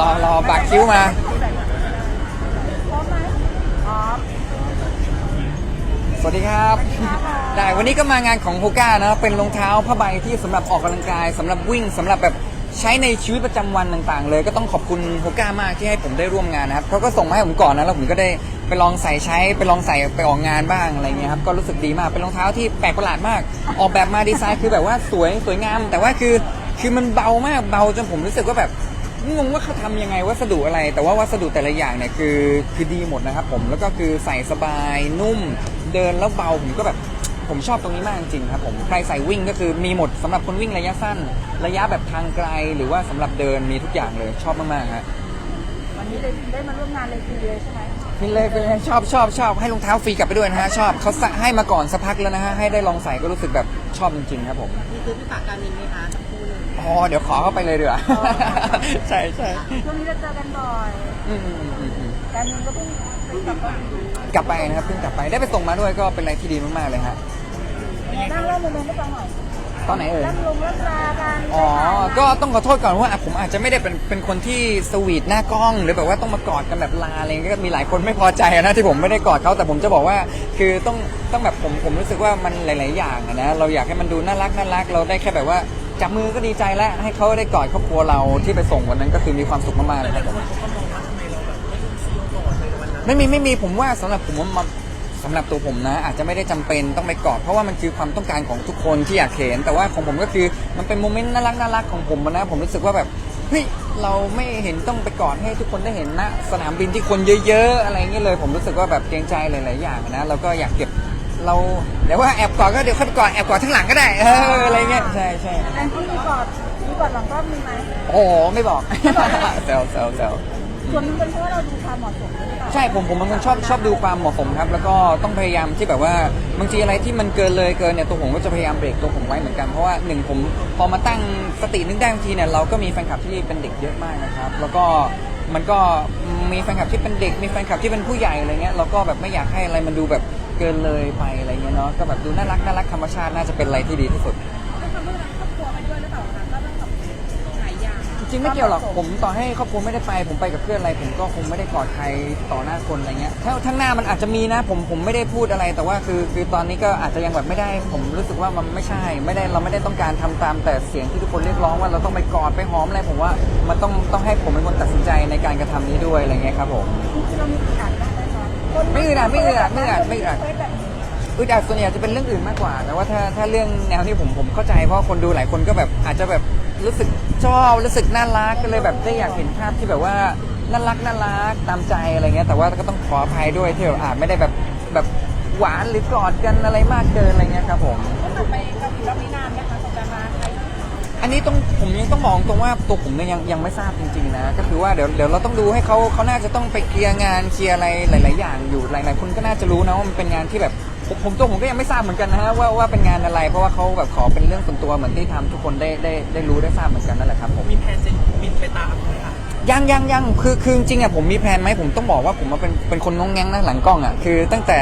รอรอบักคิ้วมาพร้อมไหมพร้อมสวัสดีครับ ได้วันนี้ก็มางานของโฮก้านะเป็นรองเท้าผ้าใบที่สำหรับออกกำลังกายสำหรับวิ่งสำหรับแบบใช้ในชีวิตประจำวันต่างๆ เลยก็ต้องขอบคุณโฮก้ามากที่ให้ผมได้ร่วมงานนะครับเขาก็ส่งมาให้ผมก่อนนะแล้วผมก็ได้ไปลองใส่ใช้ไปลองใส่ไปออกงานบ้างอะไรเงี้ยครับก็รู้สึกดีมากเป็นรองเท้าที่แปลกประหลาดมาก ออกแบบมาดีไซน์คือแบบว่าสวยสวยงาม แต่ว่าคือคือมันเบามากเบาจนผมรู้สึกว่าแบบ งงว่าเขาทำยังไงวัสดุอะไร แต่ว่าวัสดุแต่ละอย่างเนี่ยคือคือดีหมดนะครับผมแล้วก็คือใส่สบายนุ่ม เดินแล้วเบาผมก็แบบผมชอบตรงนี้มากจริงครับผมใครใส่วิ่งก็คือมีหมดสำหรับคนวิ่งระยะสั้น ระยะแบบทางไกลหรือว่าสำหรับเดินมีทุกอย่างเลยชอบมากๆฮะวันนี้ได้ได้มาร่วมงานเลยทีเดียใช่ไหม ฟินเลยฟินเลยชอบชอบชอบให้รองเท้าฟรีกลับไปด้วยนะฮะชอบเขาใส่ให้มาก่อนสักพักแล้วนะฮะให้ได้ลองใส่ก็รู้สึกแบบชอบจริงๆครับผมมีซื้อที่ฝากการมินไหมคะสักคู่หนึ่งอ๋อเดี๋ยวขอเข้าไปเลยเดี๋ยวาใช่ใช่ช่วงนี้เราเจอกันบ่อยอืมอืมอืมอืมการนึงก็เพิ่งไปกลับมากลับไปนะครับเพิ่งกลับไปได้ไปส่งมาด้วยก็เป็นอะไรที่ดีมากๆเลยฮะนั่งเล่าโมเมนต์ให้ฟังหน่อย ตอนไหนเอ่ยเล่าลงเล่าลากันอ๋อ ก็ต้องขอโทษก่อนว่าอะผมอาจจะไม่ได้เป็นเป็นคนที่สวีทหน้ากล้อง หรือแบบว่าต้องมากอดกันแบบลาอะไรเงี้ยก็มีหลายคนไม่พอใจนะที่ผมไม่ได้กอดเขาแต่ผมจะบอกว่า คือต้องต้องแบบผมผมรู้สึกว่ามันหลาย ๆ อย่างอะนะเราอยากให้มันดูน่ารักน่ารักเราได้แค่แบบว่าจับมือก็ดีใจแล้วให้เขาได้กอดครอบครัวเราที่ไปส่งวันนั้นก็คือมีความสุขมากๆเลยครับผมไม่มีไม่มีผมว่าสำหรับผมว่ามัน สำหรับตัวผมนะ อาจจะไม่ได้จำเป็นต้องไปกอดเพราะว่ามันคือความต้องการของทุกคนที่อยากเห็นแต่ว่าของผมก็คือมันเป็นโมเมนต์น่ารักน่ารักของผมนะผมรู้สึกว่าแบบเฮ้ยเราไม่เห็นต้องไปกอดให้ทุกคนได้เห็นนะ สนามบินที่คนเยอะๆ อะไรเงี้ยเลย ผมรู้สึกว่าแบบเกรงใจหลายๆอย่างนะเราก็อยากเก็บเราเดี๋ยวว่าแอบกอดก็เดี๋ยวค่อยไปกอดแอบกอดทั้างหลังก็ได้เอออะไรเงี้ยใช่ใช่แอนที่มีกอดมีกอดหลังก็มีไหมโอ้โหไม่บอก แซวแซวแซว ส่วนหนึงเป็นเพราะว่าเราดูความเหมาะสมหรือเปล่าใช่ผมผมเป็นคนชอบชอบดูความเหมาะสมครับ แล้วก็ต้องพยายามที่แบบว่าบางทีอะไรที่มันเกินเลยเกินเนี่ยตัวผมก็จะพยายามเบรกตัวผมไว้เหมือนกันเพราะว่าหนึ่งผมพอมาตั้งสตินึกได้บางทีเนี่ยเราก็มีแฟนคลับที่เป็นเด็กเยอะมากนะครับ แล้วก็มันก็มีแฟนคลับที่เป็นเด็ก มีแฟนคลับที่เป็นผู้ใหญ่อะไรเงี้ยเราก็แบบไม่อยากให้อะไรมันดูแบบเกินเลยไปอะไรเงี้ยเนาะก็แบบดูน่ารักน่ารักธรรมชาติน่าจะเป็นอะไรที่ดีที่สุด ริงๆไม่เกี่ยวหรอกผมต่อให้ครอบครัวไม่ได้ไป ผมไปกับเพื่อนอะไร ผมก็คงไม่ได้กอดใครต่อหน้าคนอะไรเงี้ยถ้าทั้างหน้ามันอาจจะมีนะ ผมผมไม่ได้พูดอะไรแต่ว่าคือคือตอนนี้ก็อาจจะยังแบบไม่ได้ ผมรู้สึกว่ามันไม่ใช่ ไม่ได้เราไม่ได้ต้องการทำตามแต่เสียงที่ทุกคนเรียกร้องว่าเราต้องไปกอดไปหอมอะไรผมว่ามันต้องต้องให้ผมเป็นคนตัดสินใจในการกระทำนี้ด้วยอะไรเงี้ยครับผมจริงๆเรามีอึดอัดบ้างไหมคะไม่อึดอัดไม่อึดอัดไม่อึดอัดไม่อึดอัดเฟซแบบนี้อึดอัดส่วนใหญ่จะเป็นเรื่องอื่นมากกว่า แต่ว่าถ้าถ้าเรื่องแนวที่ผมผมเข้าใจเพราะคนดูหลายคนก็แบบอาจจะแบบ รู้สึกชอบรู้สึกน่ารักก็เลยแบบได้อยากเห็นภาพที่แบบว่าน่ารักน่ารักตามใจอะไรเงี้ย แต่ว่าก็ต้องขออภัยด้วยที่แบบอาจไม่ได้แบบแบบหวานหรือกอดกันอะไรมากเกินอะไรเงี้ยครับผมต้องไปเกาหลีเราไม่นานไหมคะสงกรานต์มาไทยอันนี้ต้องผมยังต้องมองตรงว่าตัวผมเนี่ยยังยังไม่ทราบจริงๆนะก็คือว่าเดี๋ยวเดี๋ยวเราต้องดูให้เขาเขาน่าจะต้องไปเคลียร์งานเคลียร์อะไรหลาย ๆ อย่างอยู่หลายๆคนก็น่าจะรู้นะว่ามันเป็นงานที่แบบ ผมผมตัวผมก็ยังไม่ทราบเหมือนกันนะฮะว่าว่าเป็นงานอะไร เพราะว่าเขาแบบขอเป็นเรื่องส่วนตัวเหมือนที่ทำทุกคนได้ได้ได้รู้ได้ทราบเหมือนกันนั่นแหละครับผม มีแผนจะบินไปตามไหมคะยังยังยังคือคือจริงๆอะผมมีแผนไหมผมต้องบอกว่าผมมาเป็นเป็นคนงงแงงนะหลังกล้องอะคือตั้งแต่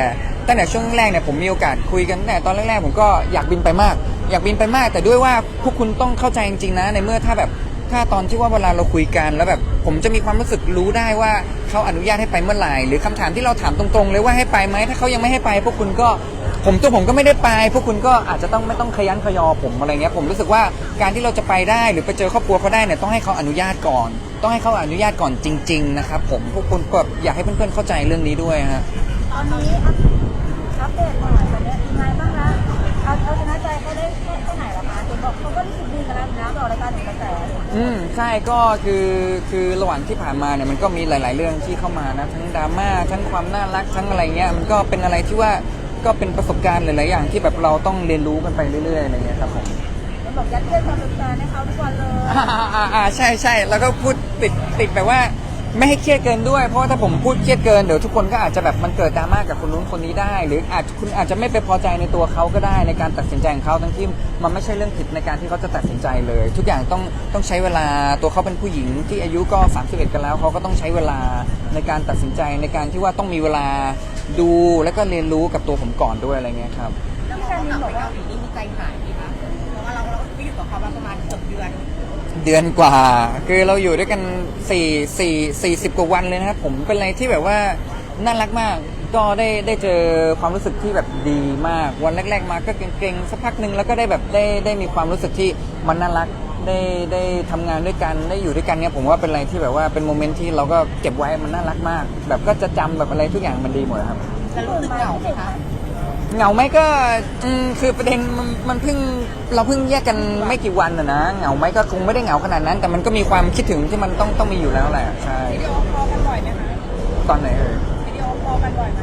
ตั้งแต่ช่วงแรกเนี่ยผมมีโอกาสคุยกันตั้งแต่ตอนแรกๆผมก็อยากบินไปมาก อยากบินไปมาก แต่ด้วยว่าพวกคุณต้องเข้าใจจริงๆนะในเมื่อถ้าแบบ ถ้าตอนที่ว่าเวลาเราคุยกันแล้วแบบผมจะมีความรู้สึกรู้ได้ว่าเขาอนุญาตให้ไปเมื่อไหร่หรือคำถามที่เราถามตรงๆ เลยว่าให้ไปไหมถ้าเขายังไม่ให้ไป พวกคุณก็ผมตัวผมก็ไม่ได้ไป พวกคุณก็อาจจะต้องไม่ต้องขยันขยอผมอะไรเงี้ยผมรู้สึกว่าการที่เราจะไปได้หรือไปเจอครอบครัวเขาได้เนี่ยต้องให้เขาอนุญาตก่อน ต้องให้เขาอนุญาตก่อนจริง ๆ นะครับผมพวกคุณแบบอยากให้เพื่อนๆเข้าใจเรื่องนี้ด้วยฮะตอนนี้อัปอัปเดตหน่อยตอนนี้ยังไงบ้างคะเอาเอาชนะใจเขาได้แค่แค่ไหนละคะเห็น บอกเขาก็รู้สึกดีกันแล้วนะต่อรายการหนึ่งกระแสอืมใช่ก็คือคือระหว่างที่ผ่านมาเนี่ยมันก็มีหลาย ๆ เรื่องที่เข้ามานะทั้งดราม่าทั้งความน่ารักทั้งอะไรเงี้ยมันก็เป็นอะไรที่ว่าก็เป็นประสบการณ์หลาย ๆ อย่างที่แบบเราต้องเรียนรู้กันไปเรื่อย ๆ อะไรเงี้ยครับผม มันบอกยัดเยียดความสนใจให้เขาทุกวันเลย อ่าอ่าอ่าใช่ใช่แล้วก็พูดติดติดแบบว่า ไม่ให้เครียดเกินด้วย เพราะว่าถ้าผมพูดเครียดเกินเดี๋ยวทุกคนก็อาจจะแบบมันเกิดดราม่ากกับคนนู้นคนนี้ได้ หรืออาจคุณอาจจะไม่ไปพอใจในตัวเขาก็ได้ในการตัดสินใจของเขาทั้งที่มันไม่ใช่เรื่องผิดในการที่เขาจะตัดสินใจเลย ทุกอย่างต้องต้องใช้เวลาตัวเขาเป็นผู้หญิงที่อายุก็ 31 กันแล้วเขาก็ต้องใช้เวลาในการตัดสินใจในการที่ว่าต้องมีเวลาดูแล้วก็เรียนรู้กับตัวผมก่อนด้วยอะไรเงี้ยครับ แล้วพี่การมินบอกว่าเกาหลีนี่มีใจหายไหมคะเพราะว่าเราเราก็อยู่กับเขามาประมาณ เดือนกว่า คือเราอยู่ด้วยกันสี่สี่สี่สิบกว่าวันเลยนะครับผมเป็นอะไรที่แบบว่าน่ารักมากก็ได้ได้เจอความรู้สึกที่แบบดีมาก วันแรก ๆ มาก็เกรงๆสักพักหนึ่งแล้วก็ได้แบบได้ได้มีความรู้สึกที่มันน่ารักได้ได้ทำงานด้วยกันได้อยู่ด้วยกันเนี่ยผมว่าเป็นอะไรที่แบบว่าเป็นโมเมนต์ที่เราก็เก็บไว้มันน่ารักมาก แบบก็จะจำแบบอะไรทุกอย่างมันดีหมดครับ แล้วรู้สึกเหงาไหมคะ เหงาไหมก็อืมคือประเด็นมันมันเพิ่งเราเพิ่งแยกกันไม่กี่วันอะนะ เหงาไหมก็คงไม่ได้เหงาขนาดนั้น แต่มันก็มีความคิดถึงที่มันต้องต้องมีอยู่แล้วแหละใช่วิดีโอคอลกันบ่อยไหมคะตอนไหนเอ่ยวิดีโอคอลกันบ่อยไหม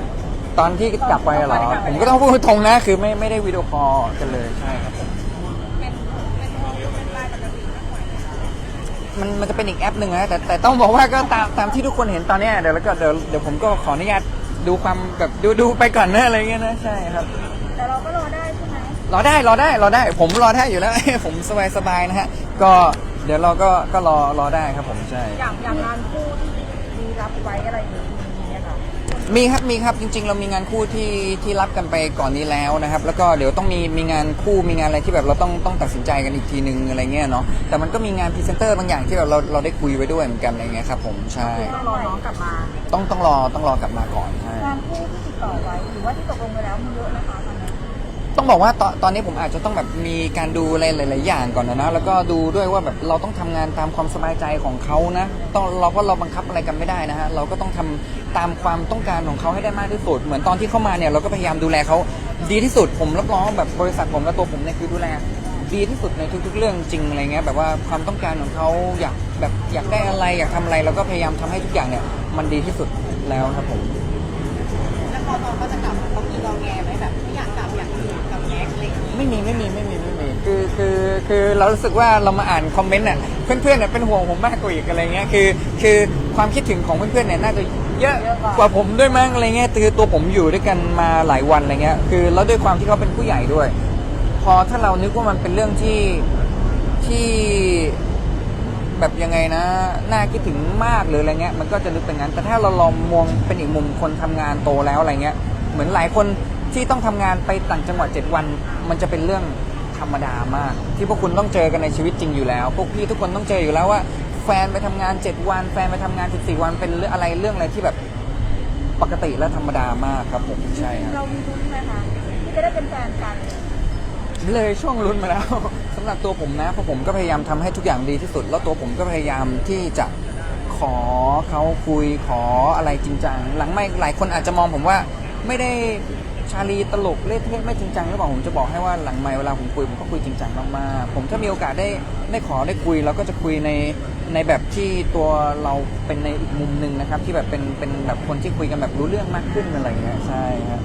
ตอนที่กลับไปเหรอผมก็ต้องพูดตรงนะคือไม่ไม่ได้วิดีโอคอลกันเลยใช่ครับผมเป็นเป็นโทรเป็นไลน์ปกติมากกว่ามันมันจะเป็นอีกแอปหนึ่งนะแต่แต่ต้องบอกว่าก็ตามตามที่ทุกคนเห็นตอนเนี้ยเดี๋ยวแล้วก็เดี๋ยวเดี๋ยวผมก็ขออนุญาต ดูความแบบดูดูไปก่อนนะอะไรเงี้ยนะใช่ครับ แต่เราก็รอได้ใช่ไหมรอได้รอได้รอได้ ผมรอได้อยู่แล้ว ผมสบายสบายๆนะฮะ ก็เดี๋ยวเราก็ก็รอรอได้ครับผมใช่ อย่างอย่างงานคู่ที่มีรับไว้อะไรอย่างนี้มีไหมคะ มีครับมีครับจริง ๆ เรามีงานคู่ที่ที่รับกันไปก่อนนี้แล้วนะครับ แล้วก็เดี๋ยวต้องมีมีงานคู่มีงานอะไรที่แบบเราต้องต้องตัดสินใจกันอีกทีนึงอะไรเงี้ยเนาะแต่มันก็มีงานพรีเซนเตอร์บางอย่างที่แบบเราเราได้คุยไว้ด้วยเหมือนกันอะไรเงี้ยครับผมใช่ต้องรอน้องกลับมา ต้องต้องรอต้องรอกลับมาก่อนใช่งานคู่ที่ติดต่อไว้หรือว่าที่ตกลงไปแล้วมีเยอะนะคะ ต้องบอกว่าตอนตอนนี้ผมอาจจะต้องแบบมีการดูอะไรหลาย ๆ อย่างก่อนนะนะแล้วก็ดูด้วยว่าแบบเราต้องทำงานตามความสบายใจของเขานะต้องเราเพราะเราบังคับอะไรกันไม่ได้นะฮะเราก็ต้องทำตามความต้องการของเขาให้ได้มากที่สุด เหมือนตอนที่เข้ามาเนี่ยเราก็พยายามดูแลเขาดีที่สุดผมรับรองว่าแบบบริษัทผมและตัวผมเนี่ยคือดูแล ดีที่สุดในทุก ๆ เรื่องจริงอะไรเงี้ยแบบว่าความต้องการของเขาอยากแบบอยากได้อะไรอยากทำอะไรเราก็พยายามทำให้ทุกอย่างเนี่ยมันดีที่สุดแล้วครับผม พอตอนก็จะกลับเขามีรอแงไหมแบบไม่อยากกลับอยากอยู่กับแม็กซ์อะไรอย่างเงี้ยไม่มีไม่มีไม่มีไม่มีคือคือคือเรารู้สึกว่าเรามาอ่านคอมเมนต์น่ะเพื่อนๆเนี่ยเป็นห่วงผมมากกว่าอีกอะไรเงี้ยคือ คือความคิดถึงของเพื่อนๆเนี่ยน่าจะเยอะกว่าผมด้วยมั้งอะไรเงี้ยคือตัวผมอยู่ด้วยกันมาหลายวันอะไรเงี้ยคือแล้วด้วยความที่เขาเป็นผู้ใหญ่ด้วย พอถ้าเรานึกว่ามันเป็นเรื่องที่ที่ แบบยังไงนะน่าคิดถึงมากหรืออะไรเงี้ยมันก็จะนึกเป็นงั้น แต่ถ้าเราลองมองเป็นอีกมุมคนทำงานโตแล้วอะไรเงี้ย เหมือนหลายคนที่ต้องทำงานไปต่างจังหวัด7วัน มันจะเป็นเรื่องธรรมดามาก ที่พวกคุณต้องเจอกันในชีวิตจริงอยู่แล้ว พวกพี่ทุกคนต้องเจออยู่แล้วว่า แฟนไปทำงาน 7 วัน แฟนไปทำงาน 14 วันเป็นองอะไรเรื่องอะไรที่แบบปกติและธรรมดามากครับผมใช่ครับเรามีลุ้นไหมคะที่จะได้เป็นแฟนกัน เลยช่วงลุ้นมาแล้ว สำหรับตัวผมนะเพราะผมก็พยายามทำให้ทุกอย่างดีที่สุด แล้วตัวผมก็พยายามที่จะขอเขาคุยขออะไรจริงจังหลังไม่หลายคนอาจจะมองผมว่าไม่ได้ชาลีตลกเล่นเทศไม่จริงจังหรือเปล่าผมจะบอกให้ว่าหลังไม่เวลาผมคุยผมก็คุยจริงจังมากๆผมถ้ามีโอกาสได้ได้ขอได้คุยเราก็จะคุยในในแบบที่ตัวเราเป็นในอีกมุมหนึ่งนะครับ ที่แบบเป็นเป็นแบบคนที่คุยกันแบบรู้เรื่องมากขึ้นอะไรเงี้ยใช่ครับ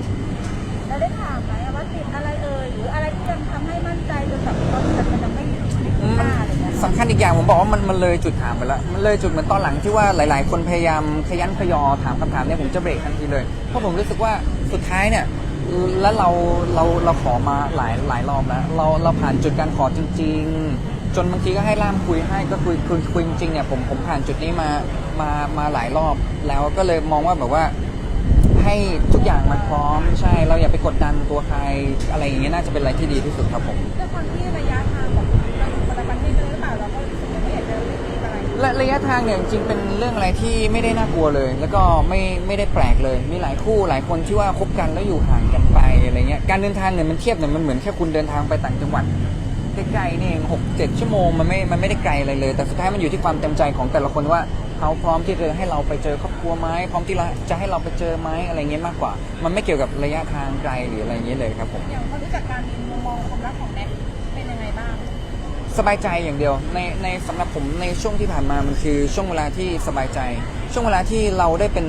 เราได้ถามไหมว่าติดอะไรเอ่ยหรืออะไร ยังทำให้มั่นใจจนแบบเรามันยังไม่ไม่คุ้มค่าอะไรเงี้ยสำคัญอีกอย่างผมบอกว่ามันมันเลยจุดถามไปแล้ว มันเลยจุดเหมือนตอนหลังที่ว่าหลาย ๆ คนพยายามขยันขยอถามคำถามเนี่ยผมจะเบรกทันทีเลย เพราะผมรู้สึกว่าสุดท้ายเนี่ยแล้วเราเราเราขอมาหลายหลายรอบแล้ว เราเราผ่านจุดการขอจริง ๆ จนบางทีก็ให้ล่ามคุยให้ก็คุยคุยคุยจริงๆเนี่ยผมผมผ่านจุดนี้มามามาหลายรอบ แล้วก็เลยมองว่าแบบว่า ให้ทุกอย่างมันพร้อมใช่ เราอย่าไปกดดันตัวใครอะไรอย่างเงี้ยน่าจะเป็นอะไรที่ดีที่สุดครับผม ด้วยความที่ระยะทางแบบเราอยู่คนละประเทศกันหรือเปล่าเราก็รู้สึกว่าไม่อยากจะรีบอะไรและระยะทางเนี่ยจริงๆเป็นเรื่องอะไรที่ไม่ได้น่ากลัวเลย แล้วก็ไม่ไม่ได้แปลกเลย มีหลายคู่หลายคนที่ว่าคบกันแล้วอยู่ห่างกันไปอะไรเงี้ยการเดินทางเนี่ยมันเทียบเนี่ยมันเหมือนแค่คุณเดินทางไปต่างจังหวัดไกลๆนี่เองหกเจ็ดชั่วโมงมันไม่มันไม่ได้ไกลอะไรเลย แต่สุดท้ายมันอยู่ที่ความเต็มใจของแต่ละคนว่า เขาพร้อมที่จะให้เราไปเจอครอบครัวไหมพร้อมที่เราจะให้เราไปเจอไหมอะไรเงี้ยมากกว่า มันไม่เกี่ยวกับระยะทางไกลหรืออะไรเงี้ยเลยครับผมอย่างเขารู้จักการมีมุมมองความรักของแม็กซ์เป็นยังไงบ้าง สบายใจอย่างเดียวในในสำหรับผมในช่วงที่ผ่านมามันคือช่วงเวลาที่สบายใจ ช่วงเวลาที่เราได้เป็น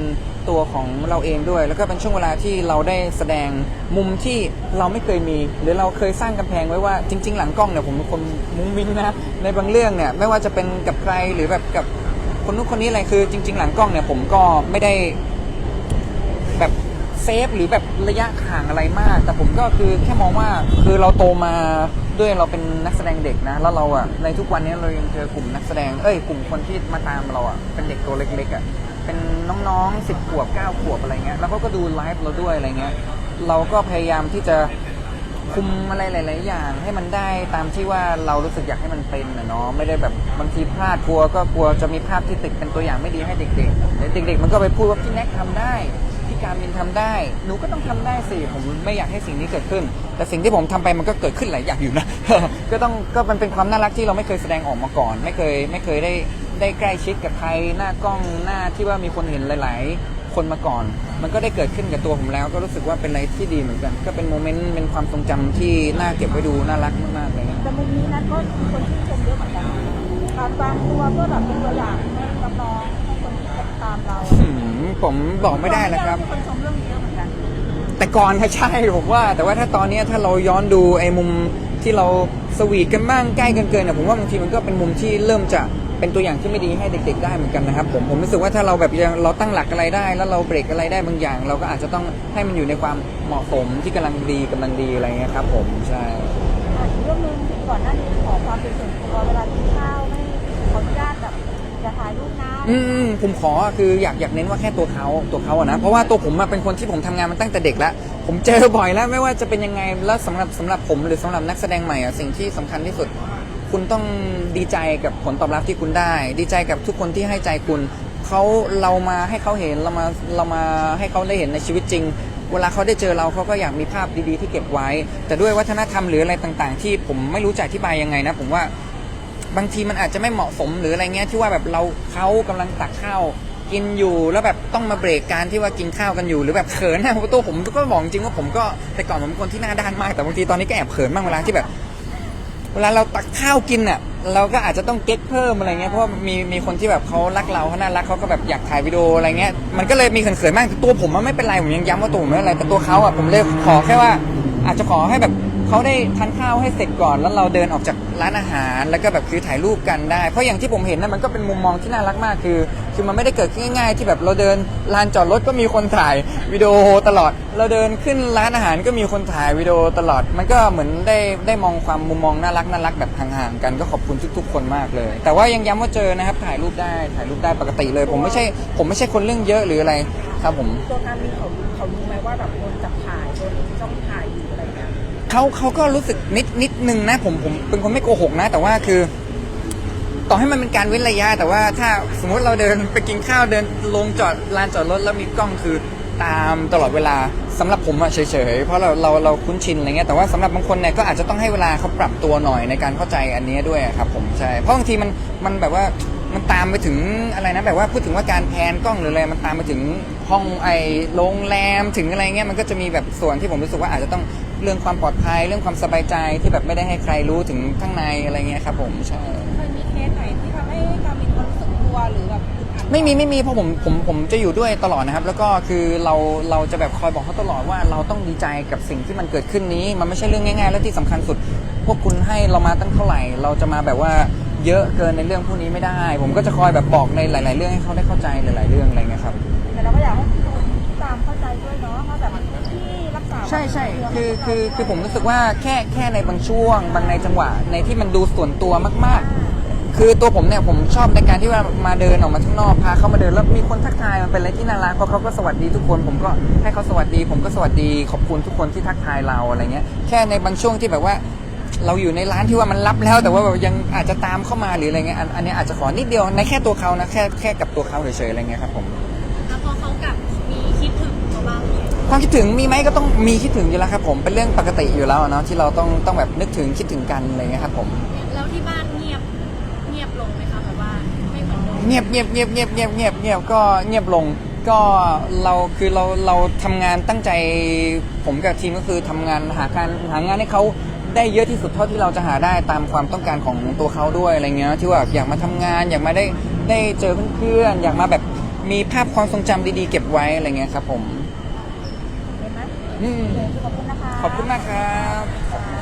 ตัวของเราเองด้วย แล้วก็เป็นช่วงเวลาที่เราได้แสดงมุมที่เราไม่เคยมี หรือเราเคยสร้างกำแพงไว้ว่าจริง ๆ หลังกล้องเนี่ยผมเป็นคนมุ้งมิ้งนะในบางเรื่องเนี่ยไม่ว่าจะเป็นกับใครหรือแบบกับ คนนู้นคนนี้อะไรคือจริง ๆ หลังกล้องเนี่ยผมก็ไม่ได้แบบเซฟหรือแบบระยะห่างอะไรมาก แต่ผมก็คือแค่มองว่าคือเราโตมาด้วยเราเป็นนักแสดงเด็กนะ แล้วเราอะในทุกวันนี้เรายังเจอกลุ่มนักแสดงเอ้ยกลุ่มคนที่มาตามเราอะเป็นเด็กตัวเล็กๆอะเป็นน้องๆสิบขวบเก้าขวบอะไรเงี้ยแล้วเขาก็ดูไลฟ์เราด้วยอะไรเงี้ยเราก็พยายามที่จะ คุมอะไรหลาย ๆ อย่างให้มันได้ตามที่ว่าเรารู้สึกอยากให้มันเป็นนะเนาะไม่ได้แบบบางทีพลาดกลัวก็กลัวจะมีภาพที่ติดเป็นตัวอย่างไม่ดีให้เด็กๆแต่เด็ก ๆ มันก็ไปพูดว่าพี่แน็กทำได้พี่การมินทำได้หนูก็ต้องทำได้สิผมไม่อยากให้สิ่งนี้เกิดขึ้น แต่สิ่งที่ผมทำไปมันก็เกิดขึ้นหลายอย่างอยู่นะ ก็ต้องก็มันเป็นความน่ารักที่เราไม่เคยแสดงออกมาก่อน ไม่เคยไม่เคยได้ได้ใกล้ชิดกับใครหน้ากล้องหน้าที่ว่ามีคนเห็นหลาย ๆ คนมาก่อน มันก็ได้เกิดขึ้นกับตัวผมแล้ว ก็รู้สึกว่าเป็นอะไรที่ดีเหมือนกัน ก็เป็นโมเมนต์เป็นความทรงจำที่น่าเก็บไว้ดูน่ารักมากๆเลยแต่มุมนี้นั้นก็มีคนชื่นชมเยอะเหมือนกันการวางตัวเพื่อแบบเป็นตัวอย่างให้น้องๆให้คนที่ติดตามเราหืมผมบอกไม่ได้แล้วครับ มีคนชมเรื่องนี้เยอะเหมือนกันแต่ก่อนค่ะใช่ผมว่า แต่ว่าถ้าตอนเนี้ยถ้าเราย้อนดูไอ้มุมที่เราสวีทกันบ้างใกล้กันเกินเนี่ยผมว่าบางทีมันก็เป็นมุมที่เริ่มจะ เป็นตัวอย่างที่ไม่ดีให้เด็ก ๆ ได้เหมือนกันนะครับผมผมรู้สึกว่าถ้าเราแบบยังเราตั้งหลักอะไรได้ แล้วเราเบรกอะไรได้บางอย่าง เราก็อาจจะต้องให้มันอยู่ในความเหมาะสมที่กำลังดีกำลังดีอะไรเงี้ยครับผมใช่อะอีกเรื่องหนึงก่อนหน้านี้ขอความเป็นส่วนตัวเวลากินข้าวไม่ขออนุญาตแบบอย่าถ่ายรูปนะอืมผมขอคืออยากอยากเน้นว่าแค่ตัวเขาตัวเขาอะนะเพราะว่าตัวผมอะเป็นคนที่ผมทำงานมาตั้งแต่เด็กแล้ว ผมเจอบ่อยแล้วไม่ว่าจะเป็นยังไงแล้วสำหรับสำหรับผมหรือสำหรับนักแสดงใหม่อะสิ่งที่สำคัญที่สุด คุณต้องดีใจกับผลตอบรับที่คุณได้ ดีใจกับทุกคนที่ให้ใจคุณเขาเรามาให้เขาเห็นเรามาเรามาให้เขาได้เห็นในชีวิตจริง เวลาเขาได้เจอเราเขาก็อยากมีภาพดีๆที่เก็บไว้ แต่ด้วยวัฒนธรรมหรืออะไรต่างๆ ที่ผมไม่รู้จะอธิบายยังไงนะ ผมว่าบางทีมันอาจจะไม่เหมาะสมหรืออะไรเงี้ยที่ว่าแบบเราเขากำลังตักข้าวกินอยู่แล้วแบบต้องมาเบรกการที่ว่ากินข้าวกันอยู่หรือแบบเขินนะเพราะตัวผมก็บอกจริงว่าผมก็แต่ก่อนผมเป็นคนที่หน้าด้านมากแต่บางทีตอนนี้ก็แอบเขินบ้างเวลาที่แบบ เวลาเราตักข้าวกินอะเราก็อาจจะต้องเก็ตเพิ่มอะไรเงี้ยเพราะว่ามีมีคนที่แบบเขารักเราเขาน่ารักเขาก็แบบอยากถ่ายวิดีโออะไรเงี้ยมันก็เลยมีเขินๆมากแต่ตัวผมมันไม่เป็นไรผมยังย้ำว่าตัวผมไม่เป็นไรแต่ตัวเขาอะผมเลยขอแค่ว่า อาจจะขอให้แบบ เขาได้ทานข้าวให้เสร็จก่อน แล้วเราเดินออกจากร้านอาหาร แล้วก็แบบคือถ่ายรูปกันได้ เพราะอย่างที่ผมเห็นนะมันก็เป็นมุมมองที่น่ารักมากคือ คือมันไม่ได้เกิดขึ้นง่าย ๆ ที่แบบเราเดินลานจอดรถก็มีคนถ่ายวิดีโอตลอด เราเดินขึ้นร้านอาหารก็มีคนถ่ายวิดีโอตลอด มันก็เหมือนได้ได้มองความมุมมองน่ารักน่ารักแบบห่างๆกันก็ขอบคุณทุก ๆ คนมากเลย แต่ว่ายังย้ำว่าเจอนะครับถ่ายรูปได้ถ่ายรูปได้ปกติเลย ผมไม่ใช่ผมไม่ใช่คนเรื่องเยอะหรืออะไรครับผมตัวการมีเขาเขารู้ไหมว่าแบบโดนจับถ่ายโดน เขาเขาก็รู้สึกนิดนิดนึงนะผมผมเป็นคนไม่โกหกนะ แต่ว่าคือ ต่อให้มันเป็นการเว้นระยะ แต่ว่าถ้าสมมติเราเดินไปกินข้าวเดินลงจอดลานจอดรถแล้วมีกล้องคือตามตลอดเวลาสำหรับผมอะเฉยๆเพราะเราเราเราคุ้นชินอะไรเงี้ยแต่ว่าสำหรับบางคนเนี่ยก็อาจจะต้องให้เวลาเขาปรับตัวหน่อยในการเข้าใจอันนี้ด้วยครับ ผมใช่เพราะบางทีมันมันแบบว่ามันตามไปถึงอะไรนะแบบว่าพูดถึงว่าการแพนกล้องหรืออะไรมันตามไปถึงห้องไอโรงแรมถึงอะไรเงี้ยมันก็จะมีแบบส่วนที่ผมรู้สึกว่าอาจจะต้อง เรื่องความปลอดภัยเรื่องความสบายใจที่แบบไม่ได้ให้ใครรู้ถึงข้างในอะไรเงี้ยครับผมใช่เคยมีเคสไหนที่ทำให้การมีความรู้สึกกลัวหรือแบบอึดอัดไม่มีไม่มีเพราะผมผมผมจะอยู่ด้วยตลอดนะครับ แล้วก็คือเราเราจะแบบคอยบอกเขาตลอดว่าเราต้องดีใจกับสิ่งที่มันเกิดขึ้นนี้ มันไม่ใช่เรื่องง่าย ๆ และที่สำคัญสุด พวกคุณให้เรามาตั้งเท่าไหร่ เราจะมาแบบว่าเยอะเกินในเรื่องพวกนี้ไม่ได้ ผมก็จะคอยแบบบอกในหลาย ๆ เรื่องให้เขาได้เข้าใจหลาย ๆ เรื่องอะไรเงี้ยครับ แต่เราก็อยากให้คนที่ตามเข้าใจด้วยเนาะว่าแบบที่รักษาใช่ใช่คือคือคือผมรู้สึกว่าแค่แค่ในบางช่วง บางในจังหวะในที่มันดูส่วนตัวมาก ๆ คือตัวผมเนี่ยผมชอบในการที่ว่ามาเดินออกมาข้างนอกพาเขามาเดินแล้วมีคนทักทายมันเป็นอะไรที่น่ารักเพราะเขาก็สวัสดีทุกคน ผมก็ให้เขาสวัสดี ผมก็สวัสดีขอบคุณทุกคนที่ทักทายเราอะไรเงี้ยแค่ในบางช่วงที่แบบว่า เราอยู่ในร้านที่ว่ามันรับแล้ว แต่ว่าแบบยังอาจจะตามเข้ามาหรืออะไรเงี้ยอันอันนี้อาจจะขอนิดเดียวในแค่ตัวเขานะแค่แค่กับตัวเขาเฉยๆอะไรเงี้ยครับผม ความคิดถึงมีไหมก็ต้องมีคิดถึงอยู่แล้วครับผมเป็นเรื่องปกติอยู่แล้วอะเนาะที่เราต้องต้องแบบนึกถึงคิดถึงกันอะไรเงี้ยครับผมแล้วที่บ้านเงียบเงียบลงไหมคะแบบว่าไม่เหมือนเดิมเงียบเงียบเงียบเงียบเงียบเงียบเงียบก็เงียบลงก็เราคือเราเราทำงานตั้งใจผมกับทีมก็คือทำงานหาการหางานให้เขาได้เยอะที่สุดเท่าที่เราจะหาได้ตามความต้องการของตัวเขาด้วยอะไรเงี้ยที่ว่าอยากมาทำงานอยากมาได้ได้เจอเพื่อนๆอยากมาแบบมีภาพความทรงจำดีๆ เก็บไว้อะไรเงี้ยครับผมเห็นไหมอืม ขอบคุณนะคะ ขอบคุณมากครับค่ะ